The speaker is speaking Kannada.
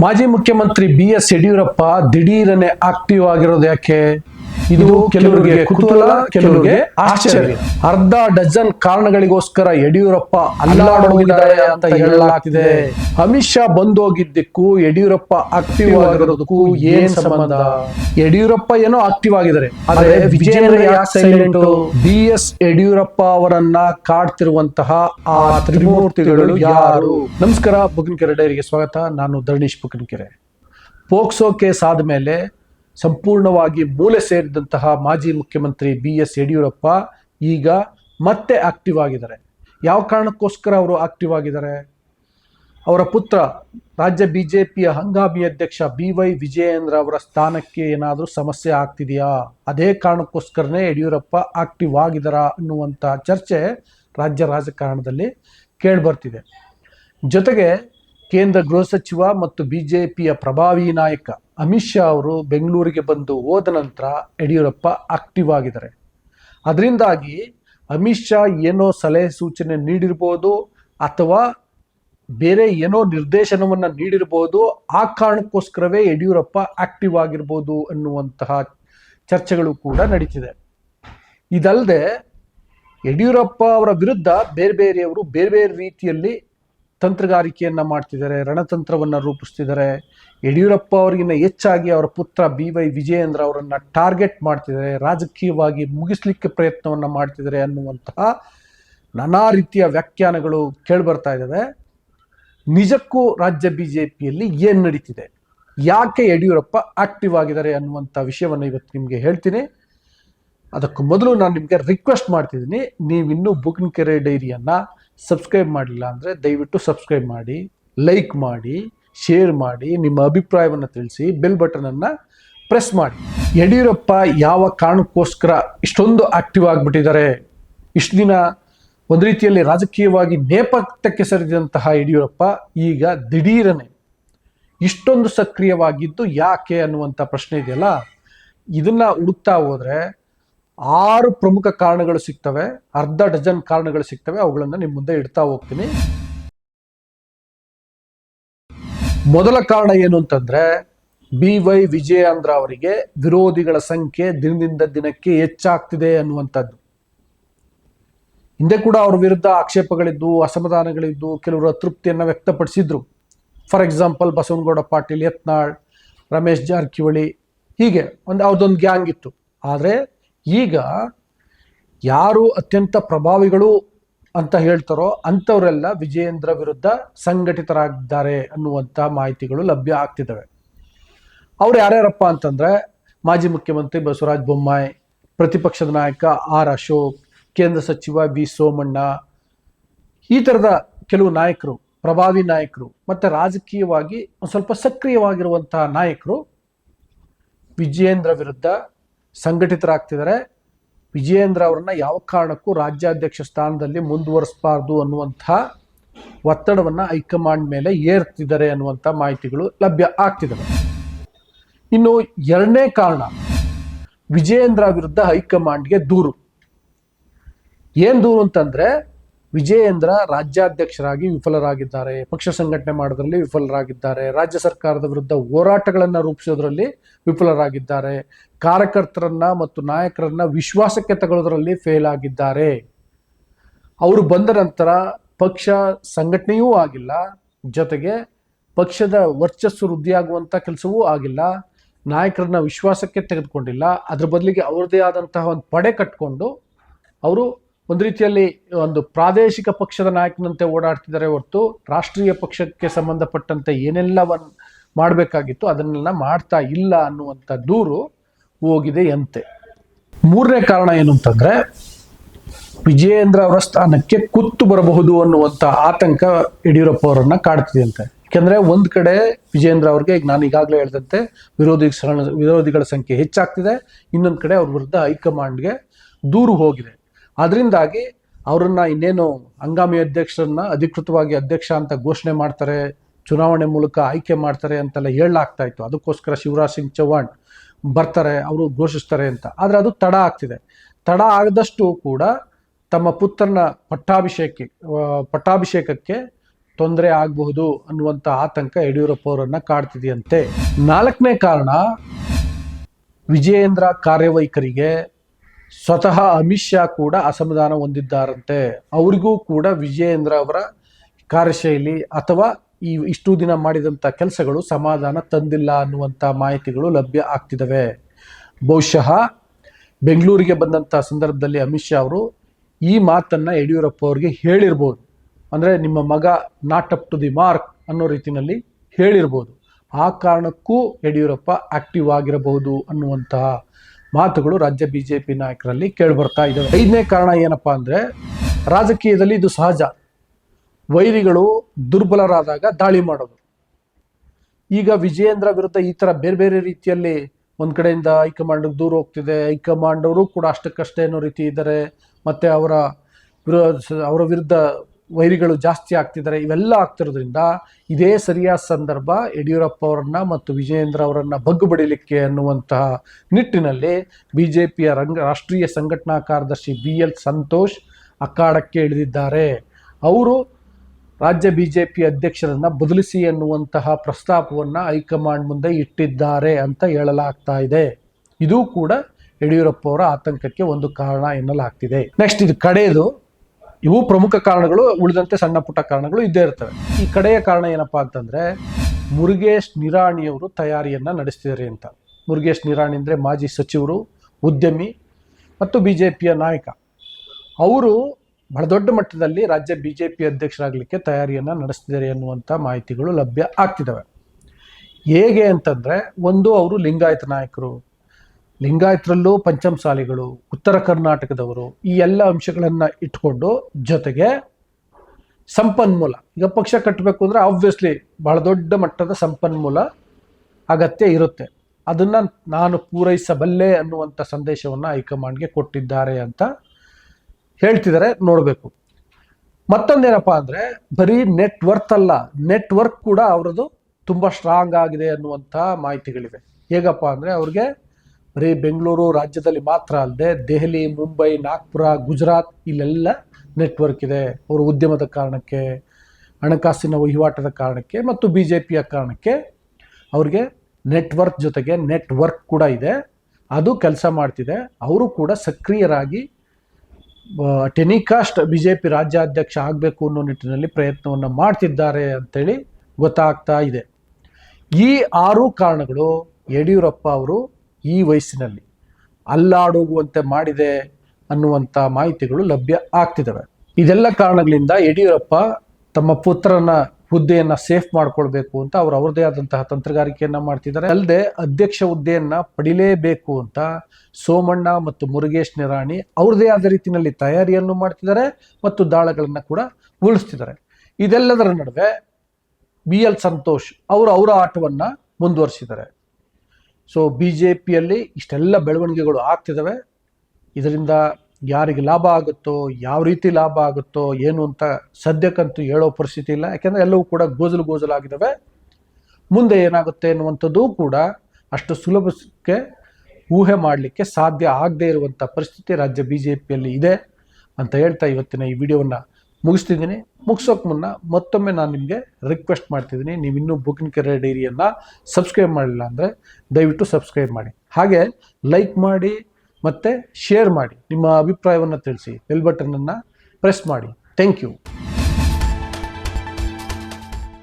ಮಾಜಿ ಮುಖ್ಯಮಂತ್ರಿ ಬಿ ಎಸ್ ಯಡಿಯೂರಪ್ಪ ದಿಢೀರನೆ ಆಕ್ಟಿವ್ ಆಗಿರೋದು ಯಾಕೆ? ಇದು ಕೆಲವರಿಗೆ ಕುತೂಹಲ ಕೆಲವರಿಗೆ ಆಶ್ಚರ್ಯ. ಅರ್ಧ ಡಜನ್ ಕಾರಣಗಳಿಗೋಸ್ಕರ ಯಡಿಯೂರಪ್ಪ ಅಲ್ಲಾಡೋಗಿದ್ದಾರೆ ಅಂತ ಹೇಳಲಾಗ್ತಿದೆ. ಅಮಿತ್ ಶಾ ಬಂದೋಗಿದ್ದಕ್ಕೂ ಯಡಿಯೂರಪ್ಪ ಆಕ್ಟಿವ್ ಆಗಿರೋದಕ್ಕೂ ಏನ್ ಸಂಬಂಧ? ಯಡಿಯೂರಪ್ಪ ಏನೋ ಆಕ್ಟಿವ್ ಆಗಿದ್ದಾರೆ. ಆದ್ರೆ ವಿಜಯೇಂದ್ರ ಯಾಕೆ ಸೈಲೆಂಟ್ ಬಿ ಎಸ್ ಯಡಿಯೂರಪ್ಪ ಅವರನ್ನ ಕಾಡ್ತಿರುವಂತಹ ಆ ತ್ರಿಮೂರ್ತಿಗಳು ಯಾರು? ನಮಸ್ಕಾರ ಬುಗಿನಕೆರೆ ಡೈರಿಗೆ ಸ್ವಾಗತ. ನಾನು ಧರಣೀಶ್ ಬುಗನ್ಕೆರೆ ಪೋಕ್ಸೋ ಕೇಸ್ ಆದಮೇಲೆ ಸಂಪೂರ್ಣವಾಗಿ ಮೂಲೆ ಸೇರಿದಂತಹ ಮಾಜಿ ಮುಖ್ಯಮಂತ್ರಿ ಬಿ ಎಸ್ ಯಡಿಯೂರಪ್ಪ ಈಗ ಮತ್ತೆ ಆಕ್ಟಿವ್ ಆಗಿದ್ದಾರೆ. ಯಾವ ಕಾರಣಕ್ಕೋಸ್ಕರ ಅವರು ಆಕ್ಟಿವ್ ಆಗಿದ್ದಾರೆ? ಅವರ ಪುತ್ರ ರಾಜ್ಯ ಬಿಜೆಪಿಯ ಹಂಗಾಮಿ ಅಧ್ಯಕ್ಷ ಬಿ ವೈ ವಿಜಯೇಂದ್ರ ಅವರ ಸ್ಥಾನಕ್ಕೆ ಏನಾದರೂ ಸಮಸ್ಯೆ ಆಗ್ತಿದೆಯಾ? ಅದೇ ಕಾರಣಕ್ಕೋಸ್ಕರನೇ ಯಡಿಯೂರಪ್ಪ ಆಕ್ಟಿವ್ ಆಗಿದ್ದಾರಾ ಅನ್ನುವಂಥ ಚರ್ಚೆ ರಾಜ್ಯ ರಾಜಕಾರಣದಲ್ಲಿ ಕೇಳಿಬರ್ತಿದೆ. ಜೊತೆಗೆ ಕೇಂದ್ರ ಗೃಹ ಸಚಿವ ಮತ್ತು ಬಿಜೆಪಿಯ ಪ್ರಭಾವಿ ನಾಯಕ ಅಮಿತ್ ಶಾ ಅವರು ಬೆಂಗಳೂರಿಗೆ ಬಂದು ಹೋದ ನಂತರ ಯಡಿಯೂರಪ್ಪ ಆಕ್ಟಿವ್ ಆಗಿದ್ದಾರೆ. ಅದರಿಂದಾಗಿ ಅಮಿತ್ ಶಾ ಏನೋ ಸಲಹೆ ಸೂಚನೆ ನೀಡಿರ್ಬೋದು ಅಥವಾ ಬೇರೆ ಏನೋ ನಿರ್ದೇಶನವನ್ನು ನೀಡಿರ್ಬೋದು, ಆ ಕಾರಣಕ್ಕೋಸ್ಕರವೇ ಯಡಿಯೂರಪ್ಪ ಆಕ್ಟಿವ್ ಆಗಿರ್ಬೋದು ಅನ್ನುವಂತಹ ಚರ್ಚೆಗಳು ಕೂಡ ನಡೀತಿದೆ. ಇದಲ್ಲದೆ ಯಡಿಯೂರಪ್ಪ ಅವರ ವಿರುದ್ಧ ಬೇರೆ ಬೇರೆಯವರು ಬೇರೆ ಬೇರೆ ರೀತಿಯಲ್ಲಿ ತಂತ್ರಗಾರಿಕೆಯನ್ನ ಮಾಡ್ತಿದ್ದಾರೆ, ರಣತಂತ್ರವನ್ನ ರೂಪಿಸ್ತಿದ್ದಾರೆ. ಯಡಿಯೂರಪ್ಪ ಅವರಿಗಿನ್ನ ಹೆಚ್ಚಾಗಿ ಅವರ ಪುತ್ರ ಬಿ ವೈ ವಿಜಯೇಂದ್ರ ಅವರನ್ನು ಟಾರ್ಗೆಟ್ ಮಾಡ್ತಿದ್ದಾರೆ, ರಾಜಕೀಯವಾಗಿ ಮುಗಿಸ್ಲಿಕ್ಕೆ ಪ್ರಯತ್ನವನ್ನ ಮಾಡ್ತಿದ್ದಾರೆ ಅನ್ನುವಂತಹ ನಾನಾ ರೀತಿಯ ವ್ಯಾಖ್ಯಾನಗಳು ಕೇಳಿಬರ್ತಾ ಇದ್ದಾವೆ. ನಿಜಕ್ಕೂ ರಾಜ್ಯ ಬಿಜೆಪಿಯಲ್ಲಿ ಏನ್ ನಡೀತಿದೆ? ಯಾಕೆ ಯಡಿಯೂರಪ್ಪ ಆಕ್ಟಿವ್ ಆಗಿದ್ದಾರೆ ಅನ್ನುವಂಥ ವಿಷಯವನ್ನು ಇವತ್ತು ನಿಮಗೆ ಹೇಳ್ತೀನಿ. ಅದಕ್ಕೂ ಮೊದಲು ನಾನು ನಿಮಗೆ ರಿಕ್ವೆಸ್ಟ್ ಮಾಡ್ತಿದ್ದೀನಿ, ನೀವಿನ್ನೂ ಬುಕ್ನಕೆರೆ ಡೈರಿಯನ್ನ ಸಬ್ಸ್ಕ್ರೈಬ್ ಮಾಡಲಿಲ್ಲ ಅಂದರೆ ದಯವಿಟ್ಟು ಸಬ್ಸ್ಕ್ರೈಬ್ ಮಾಡಿ, ಲೈಕ್ ಮಾಡಿ, ಶೇರ್ ಮಾಡಿ, ನಿಮ್ಮ ಅಭಿಪ್ರಾಯವನ್ನು ತಿಳಿಸಿ, ಬೆಲ್ ಬಟನನ್ನು ಪ್ರೆಸ್ ಮಾಡಿ. ಯಡಿಯೂರಪ್ಪ ಯಾವ ಕಾರಣಕ್ಕೋಸ್ಕರ ಇಷ್ಟೊಂದು ಆಕ್ಟಿವ್ ಆಗಿಬಿಟ್ಟಿದ್ದಾರೆ? ಇಷ್ಟು ದಿನ ಒಂದು ರೀತಿಯಲ್ಲಿ ರಾಜಕೀಯವಾಗಿ ನೇಪಥ್ಯಕ್ಕೆ ಸರಿದಂತಹ ಯಡಿಯೂರಪ್ಪ ಈಗ ದಿಢೀರನೆ. ಇಷ್ಟೊಂದು ಸಕ್ರಿಯವಾಗಿದ್ದು ಯಾಕೆ ಅನ್ನುವಂಥ ಪ್ರಶ್ನೆ ಇದೆಯಲ್ಲ? ಇದನ್ನು ಹುಡುಕ್ತಾ ಹೋದ್ರೆ ಆರು ಪ್ರಮುಖ ಕಾರಣಗಳು ಸಿಗ್ತವೆ. ಅರ್ಧ ಡಜನ್ ಕಾರಣಗಳು ಸಿಗ್ತವೆ. ಅವುಗಳನ್ನು ನಿಮ್ಮ ಮುಂದೆ ಇಡ್ತಾ ಹೋಗ್ತೀನಿ. ಮೊದಲ ಕಾರಣ ಏನು ಅಂತಂದ್ರೆ, ಬಿ ವೈ ವಿಜಯಾಂದ್ರ ಅವರಿಗೆ ವಿರೋಧಿಗಳ ಸಂಖ್ಯೆ ದಿನದಿಂದ ದಿನಕ್ಕೆ ಹೆಚ್ಚಾಗ್ತಿದೆ ಅನ್ನುವಂಥದ್ದು. ಹಿಂದೆ ಕೂಡ ಅವ್ರ ವಿರುದ್ಧ ಆಕ್ಷೇಪಗಳಿದ್ದು, ಅಸಮಾಧಾನಗಳಿದ್ದು, ಕೆಲವರು ಅತೃಪ್ತಿಯನ್ನು ವ್ಯಕ್ತಪಡಿಸಿದ್ರು. ಫಾರ್ ಎಕ್ಸಾಂಪಲ್, ಬಸವನಗೌಡ ಪಾಟೀಲ್, ಯತ್ನಾಳ್, ರಮೇಶ್ ಜಾರಕಿಹೊಳಿ ಹೀಗೆ ಒಂದು ಅವ್ರದ್ದೊಂದು ಗ್ಯಾಂಗ್ ಇತ್ತು. ಆದರೆ ಈಗ ಯಾರು ಅತ್ಯಂತ ಪ್ರಭಾವಿಗಳು ಅಂತ ಹೇಳ್ತಾರೋ ಅಂಥವರೆಲ್ಲ ವಿಜಯೇಂದ್ರ ವಿರುದ್ಧ ಸಂಘಟಿತರಾಗಿದ್ದಾರೆ ಅನ್ನುವಂಥ ಮಾಹಿತಿಗಳು ಲಭ್ಯ ಆಗ್ತಿದ್ದಾವೆ. ಅವ್ರು ಯಾರ್ಯಾರಪ್ಪ ಅಂತಂದ್ರೆ ಮಾಜಿ ಮುಖ್ಯಮಂತ್ರಿ ಬಸವರಾಜ ಬೊಮ್ಮಾಯಿ, ಪ್ರತಿಪಕ್ಷದ ನಾಯಕ ಆರ್ ಅಶೋಕ್, ಕೇಂದ್ರ ಸಚಿವ ಬಿ ಸೋಮಣ್ಣ, ಈ ಥರದ ಕೆಲವು ನಾಯಕರು, ಪ್ರಭಾವಿ ನಾಯಕರು, ಮತ್ತೆ ರಾಜಕೀಯವಾಗಿ ಒಂದು ಸ್ವಲ್ಪ ಸಕ್ರಿಯವಾಗಿರುವಂತಹ ನಾಯಕರು ವಿಜಯೇಂದ್ರ ವಿರುದ್ಧ ಸಂಘಟಿತರಾಗ್ತಿದ್ದಾರೆ. ವಿಜಯೇಂದ್ರ ಅವರನ್ನ ಯಾವ ಕಾರಣಕ್ಕೂ ರಾಜ್ಯಾಧ್ಯಕ್ಷ ಸ್ಥಾನದಲ್ಲಿ ಮುಂದುವರಿಸಬಾರ್ದು ಅನ್ನುವಂಥ ಒತ್ತಡವನ್ನು ಹೈಕಮಾಂಡ್ ಮೇಲೆ ಏರ್ತಿದ್ದಾರೆ ಅನ್ನುವಂಥ ಮಾಹಿತಿಗಳು ಲಭ್ಯ ಆಗ್ತಿದ್ದಾವೆ. ಇನ್ನು ಎರಡನೇ ಕಾರಣ, ವಿಜಯೇಂದ್ರ ವಿರುದ್ಧ ಹೈಕಮಾಂಡ್ಗೆ ದೂರು. ಏನ್ ದೂರು ಅಂತಂದ್ರೆ ವಿಜಯೇಂದ್ರ ರಾಜ್ಯಾಧ್ಯಕ್ಷರಾಗಿ ವಿಫಲರಾಗಿದ್ದಾರೆ. ಪಕ್ಷ ಸಂಘಟನೆ ಮಾಡೋದ್ರಲ್ಲಿ ವಿಫಲರಾಗಿದ್ದಾರೆ. ರಾಜ್ಯ ಸರ್ಕಾರದ ವಿರುದ್ಧ ಹೋರಾಟಗಳನ್ನು ರೂಪಿಸೋದ್ರಲ್ಲಿ ವಿಫಲರಾಗಿದ್ದಾರೆ. ಕಾರ್ಯಕರ್ತರನ್ನ ಮತ್ತು ನಾಯಕರನ್ನ ವಿಶ್ವಾಸಕ್ಕೆ ತಗೊಳ್ಳೋದ್ರಲ್ಲಿ ಫೇಲ್ ಆಗಿದ್ದಾರೆ. ಅವರು ಬಂದ ನಂತರ ಪಕ್ಷ ಸಂಘಟನೆಯೂ ಆಗಿಲ್ಲ. ಜೊತೆಗೆ ಪಕ್ಷದ ವರ್ಚಸ್ಸು ವೃದ್ಧಿಯಾಗುವಂಥ ಕೆಲಸವೂ ಆಗಿಲ್ಲ. ನಾಯಕರನ್ನ ವಿಶ್ವಾಸಕ್ಕೆ ತೆಗೆದುಕೊಂಡಿಲ್ಲ. ಅದ್ರ ಬದಲಿಗೆ ಅವ್ರದ್ದೇ ಆದಂತಹ ಒಂದು ಪಡೆ ಕಟ್ಕೊಂಡು ಅವರು ಒಂದು ರೀತಿಯಲ್ಲಿ ಒಂದು ಪ್ರಾದೇಶಿಕ ಪಕ್ಷದ ನಾಯಕನಂತೆ ಓಡಾಡ್ತಿದ್ದಾರೆ ಹೊರತು ರಾಷ್ಟ್ರೀಯ ಪಕ್ಷಕ್ಕೆ ಸಂಬಂಧಪಟ್ಟಂತೆ ಏನೆಲ್ಲ ಮಾಡಬೇಕಾಗಿತ್ತು ಅದನ್ನೆಲ್ಲ ಮಾಡ್ತಾ ಇಲ್ಲ ಅನ್ನುವಂಥ ದೂರು ಹೋಗಿದೆ ಅಂತೆ ಮೂರನೇ ಕಾರಣ ಏನು ಅಂತಂದ್ರೆ ವಿಜಯೇಂದ್ರ ಅವರ ಸ್ಥಾನಕ್ಕೆ ಕುತ್ತು ಬರಬಹುದು ಅನ್ನುವಂಥ ಆತಂಕ ಯಡಿಯೂರಪ್ಪ ಅವರನ್ನ ಕಾಡ್ತಿದೆ ಅಂತೆ. ಯಾಕೆಂದ್ರೆ ಒಂದು ಕಡೆ ವಿಜಯೇಂದ್ರ ಅವ್ರಿಗೆ, ಈಗ ನಾನು ಈಗಾಗಲೇ ಹೇಳಿದಂತೆ ವಿರೋಧಿ ವಿರೋಧಿಗಳ ಸಂಖ್ಯೆ ಹೆಚ್ಚಾಗ್ತಿದೆ, ಇನ್ನೊಂದು ಕಡೆ ಅವ್ರ ವಿರುದ್ಧ ಹೈಕಮಾಂಡ್ಗೆ ದೂರು ಹೋಗಿದೆ. ಅದರಿಂದಾಗಿ ಅವರನ್ನು ಇನ್ನೇನು ಹಂಗಾಮಿ ಅಧ್ಯಕ್ಷರನ್ನ ಅಧಿಕೃತವಾಗಿ ಅಧ್ಯಕ್ಷ ಅಂತ ಘೋಷಣೆ ಮಾಡ್ತಾರೆ, ಚುನಾವಣೆ ಮೂಲಕ ಆಯ್ಕೆ ಮಾಡ್ತಾರೆ ಅಂತೆಲ್ಲ ಹೇಳಲಾಗ್ತಾ ಇತ್ತು. ಅದಕ್ಕೋಸ್ಕರ ಶಿವರಾಜ್ ಸಿಂಗ್ ಚೌಹಾಣ್ ಬರ್ತಾರೆ, ಅವರು ಘೋಷಿಸ್ತಾರೆ ಅಂತ. ಆದರೆ ಅದು ತಡ ಆಗ್ತಿದೆ. ತಡ ಆಗದಷ್ಟು ಕೂಡ ತಮ್ಮ ಪುತ್ರನ ಪಟ್ಟಾಭಿಷೇಕಕ್ಕೆ ಪಟ್ಟಾಭಿಷೇಕಕ್ಕೆ ತೊಂದರೆ ಆಗಬಹುದು ಅನ್ನುವಂಥ ಆತಂಕ ಯಡಿಯೂರಪ್ಪ ಅವರನ್ನು ಕಾಡ್ತಿದೆಯಂತೆ. ನಾಲ್ಕನೇ ಕಾರಣ ವಿಜಯೇಂದ್ರ ಕಾರ್ಯವೈಖರಿಗೆ ಸ್ವತಃ ಅಮಿತ್ ಶಾ ಕೂಡ ಅಸಮಾಧಾನ ಹೊಂದಿದ್ದಾರಂತೆ. ಅವರಿಗೂ ಕೂಡ ವಿಜಯೇಂದ್ರ ಅವರ ಕಾರ್ಯಶೈಲಿ ಅಥವಾ ಈ ಇಷ್ಟು ದಿನ ಮಾಡಿದಂಥ ಕೆಲಸಗಳು ಸಮಾಧಾನ ತಂದಿಲ್ಲ ಅನ್ನುವಂಥ ಮಾಹಿತಿಗಳು ಲಭ್ಯ ಆಗ್ತಿದ್ದಾವೆ. ಬಹುಶಃ ಬೆಂಗಳೂರಿಗೆ ಬಂದಂಥ ಸಂದರ್ಭದಲ್ಲಿ ಅಮಿತ್ ಶಾ ಅವರು ಈ ಮಾತನ್ನು ಯಡಿಯೂರಪ್ಪ ಅವರಿಗೆ ಹೇಳಿರ್ಬೋದು. ಅಂದರೆ ನಿಮ್ಮ ಮಗ not up to the mark ಅನ್ನೋ ರೀತಿಯಲ್ಲಿ ಹೇಳಿರ್ಬೋದು. ಆ ಕಾರಣಕ್ಕೂ ಯಡಿಯೂರಪ್ಪ ಆಕ್ಟಿವ್ ಆಗಿರಬಹುದು ಅನ್ನುವಂತಹ ಮಾತುಗಳು ರಾಜ್ಯ ಬಿಜೆಪಿ ನಾಯಕರಲ್ಲಿ ಕೇಳಿಬರ್ತಾ ಇದ್ದಾವೆ. ಐದನೇ ಕಾರಣ ಏನಪ್ಪಾ ಅಂದರೆ ರಾಜಕೀಯದಲ್ಲಿ ಇದು ಸಹಜ. ವೈರಿಗಳು ದುರ್ಬಲರಾದಾಗ ದಾಳಿ ಮಾಡೋದು. ಈಗ ವಿಜಯೇಂದ್ರ ವಿರುದ್ಧ ಈ ಥರ ಬೇರೆ ಬೇರೆ ರೀತಿಯಲ್ಲಿ ಒಂದು ಕಡೆಯಿಂದ ಹೈಕಮಾಂಡ್ ದೂರ ಹೋಗ್ತಿದೆ. ಹೈಕಮಾಂಡ್ ಅವರು ಕೂಡ ಅಷ್ಟಕ್ಕಷ್ಟೇ ಅನ್ನೋ ರೀತಿ ಇದ್ದಾರೆ. ಮತ್ತು ಅವರ ವಿರೋಧ, ಅವರ ವಿರುದ್ಧ ವೈರಿಗಳು ಜಾಸ್ತಿ ಆಗ್ತಿದ್ದಾರೆ, ಇವೆಲ್ಲ ಆಗ್ತಿರೋದ್ರಿಂದ ಇದೇ ಸರಿಯಾದ ಸಂದರ್ಭ ಯಡಿಯೂರಪ್ಪ ಅವರನ್ನ ಮತ್ತು ವಿಜಯೇಂದ್ರ ಅವರನ್ನ ಬಗ್ಗು ಬಡಿಲಿಕ್ಕೆ ಅನ್ನುವಂತಹ ನಿಟ್ಟಿನಲ್ಲಿ ಬಿ ಜೆ ಪಿಯ ರಂಗ, ರಾಷ್ಟ್ರೀಯ ಸಂಘಟನಾ ಕಾರ್ಯದರ್ಶಿ ಬಿ ಎಲ್ ಸಂತೋಷ್ ಅಖಾಡಕ್ಕೆ ಇಳಿದಿದ್ದಾರೆ. ಅವರು ರಾಜ್ಯ ಬಿ ಜೆ ಪಿ ಅಧ್ಯಕ್ಷರನ್ನ ಬದಲಿಸಿ ಎನ್ನುವಂತಹ ಪ್ರಸ್ತಾಪವನ್ನು ಹೈಕಮಾಂಡ್ ಮುಂದೆ ಇಟ್ಟಿದ್ದಾರೆ ಅಂತ ಹೇಳಲಾಗ್ತಾ ಇದೆ. ಇದು ಕೂಡ ಯಡಿಯೂರಪ್ಪ ಅವರ ಆತಂಕಕ್ಕೆ ಒಂದು ಕಾರಣ ಎನ್ನಲಾಗ್ತಿದೆ. ನೆಕ್ಸ್ಟ್ ಇದು ಕಡೆಯದು ಇವು ಪ್ರಮುಖ ಕಾರಣಗಳು, ಉಳಿದಂತೆ ಸಣ್ಣ ಪುಟ್ಟ ಕಾರಣಗಳು ಇದ್ದೇ ಇರ್ತವೆ. ಈ ಕಡೆಯ ಕಾರಣ ಏನಪ್ಪಾ ಅಂತಂದ್ರೆ, ಮುರುಗೇಶ್ ನಿರಾಣಿಯವರು ತಯಾರಿಯನ್ನ ನಡೆಸ್ತಿದ್ದಾರೆ ಅಂತ. ಮುರುಗೇಶ್ ನಿರಾಣಿ ಅಂದ್ರೆ ಮಾಜಿ ಸಚಿವರು, ಉದ್ಯಮಿ ಮತ್ತು ಬಿ ಜೆ ಪಿಯ ನಾಯಕ. ಅವರು ಬಹಳ ದೊಡ್ಡ ಮಟ್ಟದಲ್ಲಿ ರಾಜ್ಯ ಬಿ ಜೆ ಪಿ ಅಧ್ಯಕ್ಷರಾಗಲಿಕ್ಕೆ ತಯಾರಿಯನ್ನು ನಡೆಸ್ತಿದ್ದಾರೆ ಎನ್ನುವಂಥ ಮಾಹಿತಿಗಳು ಲಭ್ಯ ಆಗ್ತಿದ್ದಾವೆ. ಹೇಗೆ ಅಂತಂದರೆ, ಒಂದು ಅವರು ಲಿಂಗಾಯತ ನಾಯಕರು ಲಿಂಗಾಯತರಲ್ಲೂ ಪಂಚಮಸಾಲಿಗಳು, ಉತ್ತರ ಕರ್ನಾಟಕದವರು ಈ ಎಲ್ಲ ಅಂಶಗಳನ್ನು ಇಟ್ಕೊಂಡು ಜೊತೆಗೆ ಸಂಪನ್ಮೂಲ, ಈಗ ಪಕ್ಷ ಕಟ್ಟಬೇಕು ಅಂದರೆ ಆಬ್ವಿಯಸ್ಲಿ ಬಹಳ ದೊಡ್ಡ ಮಟ್ಟದ ಸಂಪನ್ಮೂಲ ಅಗತ್ಯ ಇರುತ್ತೆ. ಅದನ್ನು ನಾನು ಪೂರೈಸಬಲ್ಲೆ ಅನ್ನುವಂಥ ಸಂದೇಶವನ್ನು ಹೈಕಮಾಂಡ್ಗೆ ಕೊಟ್ಟಿದ್ದಾರೆ ಅಂತ ಹೇಳ್ತಿದ್ದಾರೆ ನೋಡಬೇಕು. ಮತ್ತೊಂದೇನಪ್ಪ ಅಂದರೆ ಬರೀ ನೆಟ್ವರ್ಕ್ ಅಲ್ಲ ನೆಟ್ವರ್ಕ್ ಕೂಡ ಅವರದು ತುಂಬ ಸ್ಟ್ರಾಂಗ್ ಆಗಿದೆ ಅನ್ನುವಂಥ ಮಾಹಿತಿಗಳಿವೆ. ಹೇಗಪ್ಪ ಅಂದರೆ ಅವ್ರಿಗೆ ಬರೀ ಬೆಂಗಳೂರು ರಾಜ್ಯದಲ್ಲಿ ಮಾತ್ರ ಅಲ್ಲದೆ ದೆಹಲಿ, ಮುಂಬೈ, ನಾಗ್ಪುರ, ಗುಜರಾತ್ ಇಲ್ಲೆಲ್ಲ ನೆಟ್ವರ್ಕ್ ಇದೆ. ಅವರು ಉದ್ಯಮದ ಕಾರಣಕ್ಕೆ, ಹಣಕಾಸಿನ ವಹಿವಾಟದ ಕಾರಣಕ್ಕೆ ಮತ್ತು ಬಿ ಜೆ ಪಿಯ ಕಾರಣಕ್ಕೆ ಅವ್ರಿಗೆ ನೆಟ್ವರ್ಕ್ ಜೊತೆಗೆ ನೆಟ್ವರ್ಕ್ ಕೂಡ ಇದೆ. ಅದು ಕೆಲಸ ಮಾಡ್ತಿದೆ. ಅವರು ಕೂಡ ಸಕ್ರಿಯರಾಗಿ ಟೆನಿಕಾಸ್ಟ್ ಬಿ ಜೆ ಪಿ ರಾಜ್ಯಾಧ್ಯಕ್ಷ ಆಗಬೇಕು ಅನ್ನೋ ನಿಟ್ಟಿನಲ್ಲಿ ಪ್ರಯತ್ನವನ್ನು ಮಾಡ್ತಿದ್ದಾರೆ ಅಂತೇಳಿ ಗೊತ್ತಾಗ್ತಾ ಇದೆ. ಈ ಆರು ಕಾರಣಗಳು ಯಡಿಯೂರಪ್ಪ ಅವರು ಈ ವಯಸ್ಸಿನಲ್ಲಿ ಅಲ್ಲಾಡೋಗುವಂತೆ ಮಾಡಿದೆ ಅನ್ನುವಂಥ ಮಾಹಿತಿಗಳು ಲಭ್ಯ ಆಗ್ತಿದ್ದಾವೆ. ಇದೆಲ್ಲ ಕಾರಣಗಳಿಂದ ಯಡಿಯೂರಪ್ಪ ತಮ್ಮ ಪುತ್ರನ ಹುದ್ದೆಯನ್ನು ಸೇಫ್ ಮಾಡ್ಕೊಳ್ಬೇಕು ಅಂತ ಅವರು ಅವರದೇ ಆದಂತಹ ತಂತ್ರಗಾರಿಕೆಯನ್ನ ಮಾಡ್ತಿದ್ದಾರೆ. ಅಲ್ಲದೆ ಅಧ್ಯಕ್ಷ ಹುದ್ದೆಯನ್ನು ಪಡಿಲೇಬೇಕು ಅಂತ ಸೋಮಣ್ಣ ಮತ್ತು ಮುರುಗೇಶ್ ನಿರಾಣಿ ಅವ್ರದೇ ಆದ ರೀತಿಯಲ್ಲಿ ತಯಾರಿಯನ್ನು ಮಾಡ್ತಿದ್ದಾರೆ ಮತ್ತು ದಾಳಗಳನ್ನು ಕೂಡ ಉಳಿಸ್ತಿದ್ದಾರೆ. ಇದೆಲ್ಲದರ ನಡುವೆ ಬಿ ಎಲ್ ಸಂತೋಷ್ ಅವರು ಅವರ ಆಟವನ್ನ ಮುಂದುವರಿಸಿದ್ದಾರೆ. ಸೊ ಬಿ ಜೆ ಪಿಯಲ್ಲಿ ಇಷ್ಟೆಲ್ಲ ಬೆಳವಣಿಗೆಗಳು ಆಗ್ತಿದ್ದಾವೆ ಇದರಿಂದ ಯಾರಿಗೆ ಲಾಭ ಆಗುತ್ತೋ, ಯಾವ ರೀತಿ ಲಾಭ ಆಗುತ್ತೋ, ಏನು ಅಂತ ಸದ್ಯಕ್ಕಂತೂ ಹೇಳೋ ಪರಿಸ್ಥಿತಿ ಇಲ್ಲ. ಯಾಕೆಂದರೆ ಎಲ್ಲವೂ ಕೂಡ ಗೋಜಲು ಗೋಜಲಾಗಿದ್ದಾವೆ ಮುಂದೆ ಏನಾಗುತ್ತೆ ಅನ್ನುವಂಥದ್ದು ಕೂಡ ಅಷ್ಟು ಸುಲಭಕ್ಕೆ ಊಹೆ ಮಾಡಲಿಕ್ಕೆ ಸಾಧ್ಯ ಆಗದೇ ಇರುವಂಥ ಪರಿಸ್ಥಿತಿ ರಾಜ್ಯ ಬಿ ಜೆ ಪಿಯಲ್ಲಿ ಇದೆ ಅಂತ ಹೇಳ್ತಾ ಇವತ್ತಿನ ಈ ವಿಡಿಯೋವನ್ನು ಮುಗಿಸ್ತಿದ್ದೀನಿ. ಮುಗಿಸೋಕೆ ಮುನ್ನ ಮತ್ತೊಮ್ಮೆ ನಾನು ನಿಮಗೆ ರಿಕ್ವೆಸ್ಟ್ ಮಾಡ್ತಿದ್ದೀನಿ. ನೀವು ಇನ್ನೂ ಬುಕಿಂಗ್ ಕೆರೆ ಡೈರಿಯನ್ನು ಸಬ್ಸ್ಕ್ರೈಬ್ ಮಾಡಿಲ್ಲ ಅಂದರೆ ದಯವಿಟ್ಟು ಸಬ್ಸ್ಕ್ರೈಬ್ ಮಾಡಿ. ಹಾಗೆ ಲೈಕ್ ಮಾಡಿ ಮತ್ತು ಶೇರ್ ಮಾಡಿ. ನಿಮ್ಮ ಅಭಿಪ್ರಾಯವನ್ನು ತಿಳಿಸಿ. ಬೆಲ್ ಬಟನನ್ನು ಪ್ರೆಸ್ ಮಾಡಿ. Thank you